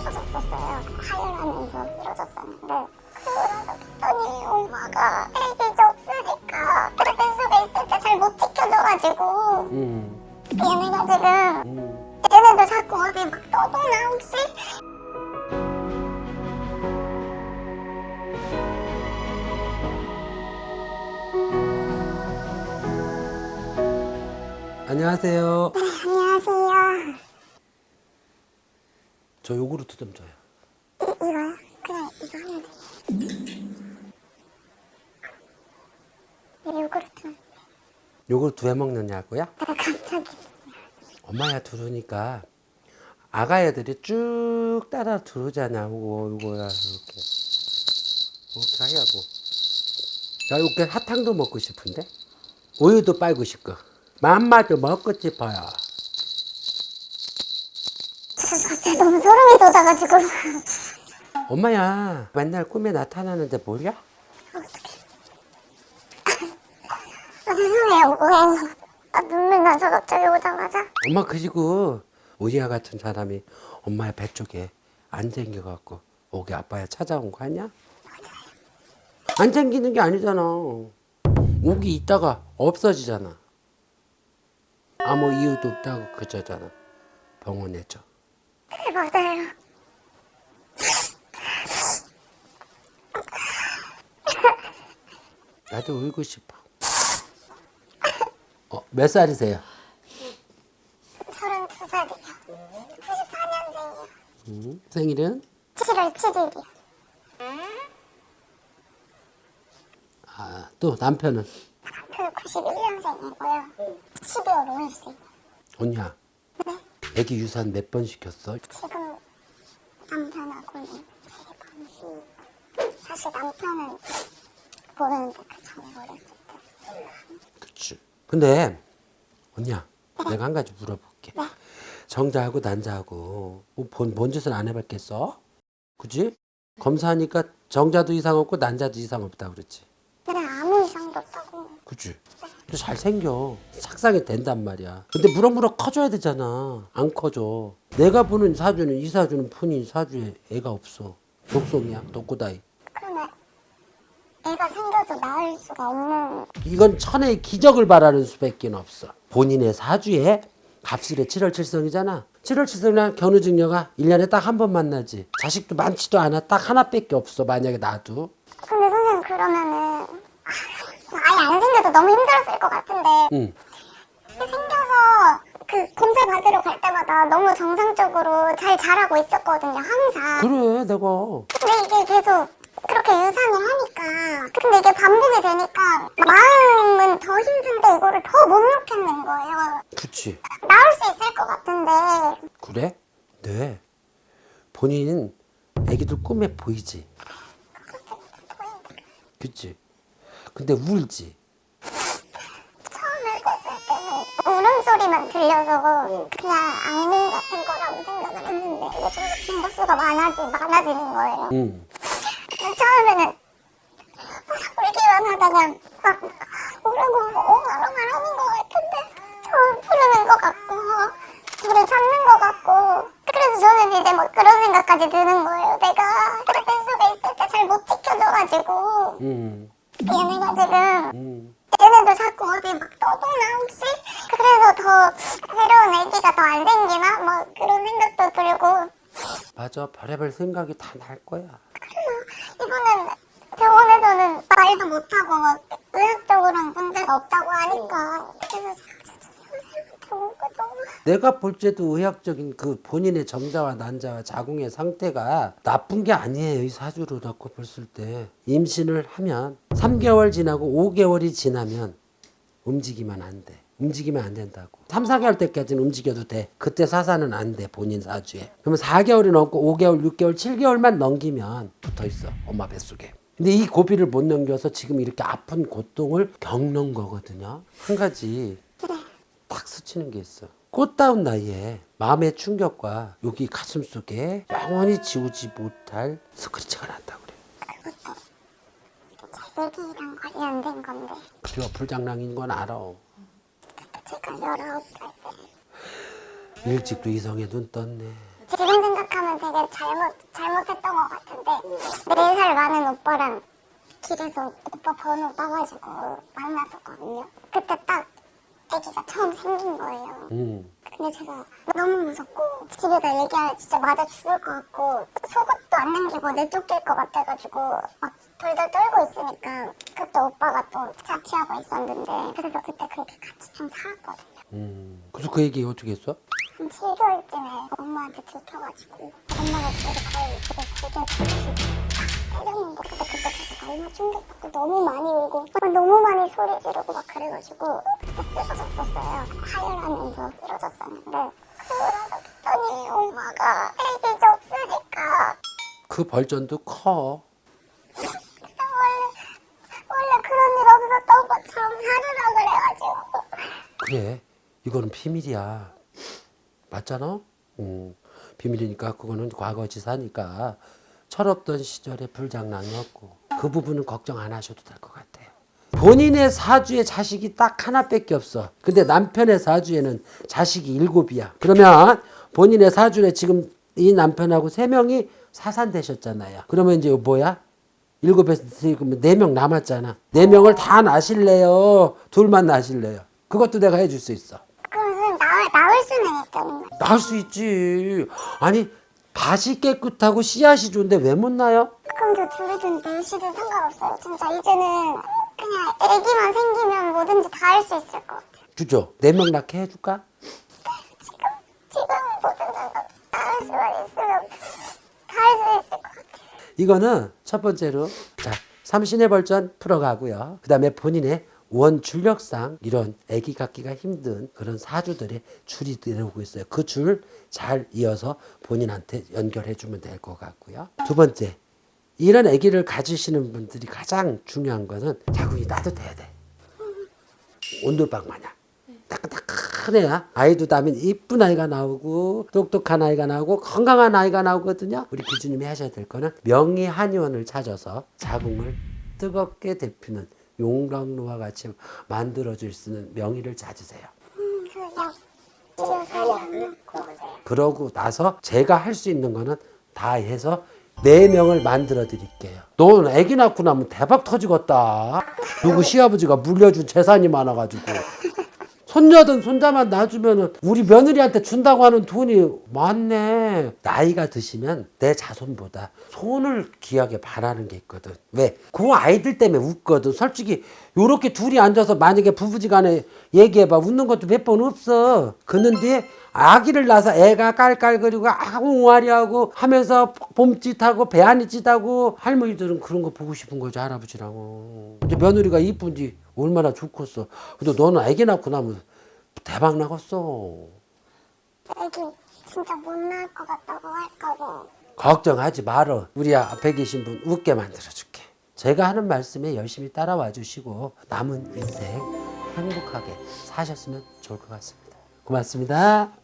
쓰러졌었어요. 하혈하면서 쓰러졌었는데 그러고 봤더니 엄마가 애기 이제 없으니까 그 뱃속에 있을 때 잘 못 지켜줘가지고 음, 얘네가 지금 음. 얘네도 자꾸 어디 막 떠도나 혹시? 안녕하세요. 저 요구르트 좀 줘요. 이, 이거요? 그냥 이거 하면 돼요. 이 요구르트 요구르트 왜 먹느냐고요? 내가 갑자기 엄마야 두르니까 아가 애들이 쭉 따라 두르잖아요. 요거 요거야 이렇게 이렇게 하려고. 자, 이렇게 사탕도 먹고 싶은데 우유도 빨고 싶고 맘마도 먹고 싶어요. 소름이 돋아가지고 엄마야 맨날 꿈에 나타나는데? 어떡해 아, 죄송해요 오해요 아, 눈물 나서 갑자기 오자마자 엄마 그리고 우리야 같은 사람이 엄마의 배 쪽에 안 생겨갖고 오게 아빠야 찾아온 거 아니야? 안 생기는 게 아니잖아. 오기 있다가 없어지잖아. 아무 이유도 없다고 그저잖아. 병원에죠. 네 맞아요 나도 울고 싶어. 어, 몇 살이세요? 32살이요 94년생이요 음, 생일은? 7월 7일이요 아, 또 남편은? 그 91년생이고요 12월 5일생 언니야. 네 애기 유산 몇 번 시켰어? 지금 남편하고는 세 번씩 사실 남편은 모르는데 그 전에 어렸을 때 그치. 근데 언니야, 내가 한 가지 물어볼게. 네. 정자하고 난자하고 뭐 본, 뭔 짓을 안 해봤겠어? 그지? 검사하니까 정자도 이상 없고 난자도 이상 없다 그랬지. 그래 아무 이상도 없다고 그치? 근데 잘생겨. 착상이 된단 말이야. 근데 무럭무럭 커져야 되잖아. 안 커져. 내가 보는 사주는 이 사주는 푼이 사주에 애가 없어. 독성이야, 독고다이. 그러면 애가 생겨도 낳을 수가 없는 이건 천의 기적을 바라는 수밖에 없어. 본인의 사주에 갑술의 7월 7성이잖아. 7월 7성이랑 견우직녀가 1년에 딱 한 번 만나지. 자식도 많지도 않아. 딱 하나밖에 없어. 만약에 나도. 근데 선생님 그러면은 아예 안 생겨도 너무 힘들었을 것 같은데 응. 생겨서 그 검사 받으러 갈 때마다 너무 정상적으로 잘 자라고 있었거든요 항상 그래, 내가. 근데 이게 계속 그렇게 유산을 하니까 근데 이게 반복이 되니까 마음은 더 힘든데 이거를 더 못 놓겠는 거예요 그치. 나을 수 있을 것 같은데 그래? 네. 본인 애기들 꿈에 보이지. 그치. 근데 울지. 처음에 꿨을 때는 울음 소리만 들려서 그냥 악몽 같은 거라고 생각을 했는데 계속 빈도수가 많아지, 많아지는 거예요 응. 처음에는 울기만 하다가 막 우르고 옹알옹알 하는 것 같은데 저를 부르는 것 같고 저를 찾는 것 같고 그래서 저는 이제 뭐 그런 생각까지 드는 거예요 내가 그 뱃속에 있을 때 잘 못 지켜줘가지고 응. 얘네가 지금 응. 얘네도 자꾸 어디 막 떠도나 혹시? 그래서 더 새로운 애기가 더 안 생기나? 뭐 그런 생각도 들고 맞아. 별의별 생각이 다 날 거야. 그래서 이거는 병원에서는 말도 못하고 막 의학적으로는 문제가 없다고 하니까 그래서 제가 진짜 선생님한테 오고 너무 내가 볼 때도 의학적인 그 본인의 정자와 난자와 자궁의 상태가 나쁜 게 아니에요. 이 사주로 놓고 봤을 때. 임신을 하면 3개월 지나고 5개월이 지나면 움직이면 안 돼. 움직이면 안 된다고. 3, 4개월 때까지는 움직여도 돼. 그때 사사는 안 돼. 본인 사주에. 그러면 4개월이 넘고 5개월, 6개월, 7개월만 넘기면 붙어 있어. 엄마 뱃속에. 근데 이 고비를 못 넘겨서 지금 이렇게 아픈 고통을 겪는 거거든요. 한 가지 딱 스치는 게 있어. 꽃다운 나이에 마음의 충격과 여기 가슴 속에 영원히 지우지 못할 스크래치가 난다 그래. 애기랑 관련된 건데 그리고 불장난인 건 알아. 제가 19살 때 일찍도 이성에 눈 떴네. 지금 생각하면 되게 잘못 잘못했던 것 같은데 네살 많은 오빠랑 길에서 오빠 번호 따가지고 만났었거든요. 그때 딱 아기가 처음 생긴 거예요. 음. 근데 제가 너무 무섭고 집에다 얘기하면 진짜 맞아 죽을 것 같고 속옷도 안 남기고 내쫓길 것 같아가지고 막 덜덜 떨고 있으니까 그때 오빠가 또 자취하고 있었는데 그래서 그때 그렇게 같이 좀 살았거든요. 음. 그래서 그 얘기 어떻게 했어? 한 7개월쯤에 엄마한테 들켜가지고 엄마가 저를 그때 고개 때려놓은 거 그때 그때 제가 너무 충격받고 너무 많이 울고 막 너무 많이 소리 지르고 막 그래가지고 그때 쓰러졌었어요 하혈하면서 쓰러졌었는데 쓰러졌더니 엄마가 애기 접수니까 그 벌전도 커. 원래 원래 그런 일 없었던 것처럼 살으라 그래가지고 그래. 이거는 비밀이야. 맞잖아? 음. 비밀이니까 그거는 과거 지사니까 철없던 시절의 불장난이었고 그 부분은 걱정 안 하셔도 될 것 같아요. 본인의 사주에 자식이 딱 하나밖에 없어. 근데 남편의 사주에는 자식이 일곱이야. 그러면 본인의 사주에 지금 이 남편하고 세 명이 사산되셨잖아요. 그러면 이제 뭐야? 일곱에서 그러면 네명 남았잖아. 네 명을 다 낳으실래요? 둘만 낳으실래요? 그것도 내가 해줄 수 있어. 나을 수는 있겠네 낳을 수 있지. 아니 밭이 깨끗하고 씨앗이 좋은데 왜 못? 그럼 저 둘이든 넷이든 상관없어요. 진짜 이제는 그냥 애기만 생기면 뭐든지 다 할 수 있을 것 같아요. 주죠. 네명 낳게 해줄까? 지금, 지금 뭐든 상관없어요. 다할 수만 있으면 다 할 수 있을 것 같아요. 이거는 첫 번째로 자 삼신의 벌전 풀어가고요. 그 다음에 본인의 원 출력상 이런 아기 갖기가 힘든 그런 사주들의 줄이 내려오고 있어요. 그 줄 잘 이어서 본인한테 연결해 주면 될 것 같고요. 두 번째 이런 아기를 가지시는 분들이 가장 중요한 거는 자궁이 따뜻해야 돼. 온돌방 마냥 따끈따끈 해야 아이도 낳으면 이쁜 아이가 나오고 똑똑한 아이가 나오고 건강한 아이가 나오거든요. 우리 기준님이 하셔야 될 거는 명의 한의원을 찾아서 자궁을 뜨겁게 데피는 용광로와 같이 만들어줄 수 있는 명의를 찾으세요. 음, 먹고 그러고 나서 제가 할 수 있는 거는 다 해서 네 명을 만들어 드릴게요. 너는 아기 낳고 나면 대박 터지겠다. 누구 시아버지가 물려준 재산이 많아가지고. 손녀든 손자만 낳아주면은 우리 며느리한테 준다고 하는 돈이 많네. 나이가 드시면 내 자손보다 손을 귀하게 바라는 게 있거든. 왜? 그 아이들 때문에 웃거든. 솔직히 요렇게 둘이 앉아서 만약에 부부지간에 얘기해봐. 웃는 것도 몇 번 없어. 그런데 아기를 낳아서 애가 깔깔거리고 아웅아리하고 하면서 봄짓하고 배안이짓하고 할머니들은 그런 거 보고 싶은 거지 할아버지라고. 이제 며느리가 이쁜지 얼마나 좋겠어. 근데 너는 애기 낳고 나면 대박 나겠어. 애기 진짜 못 낳을 것 같다고 할까봐 걱정하지 말어. 우리 앞에 계신 분 웃게 만들어줄게. 제가 하는 말씀에 열심히 따라와 주시고 남은 인생 행복하게 사셨으면 좋을 것 같습니다. 고맙습니다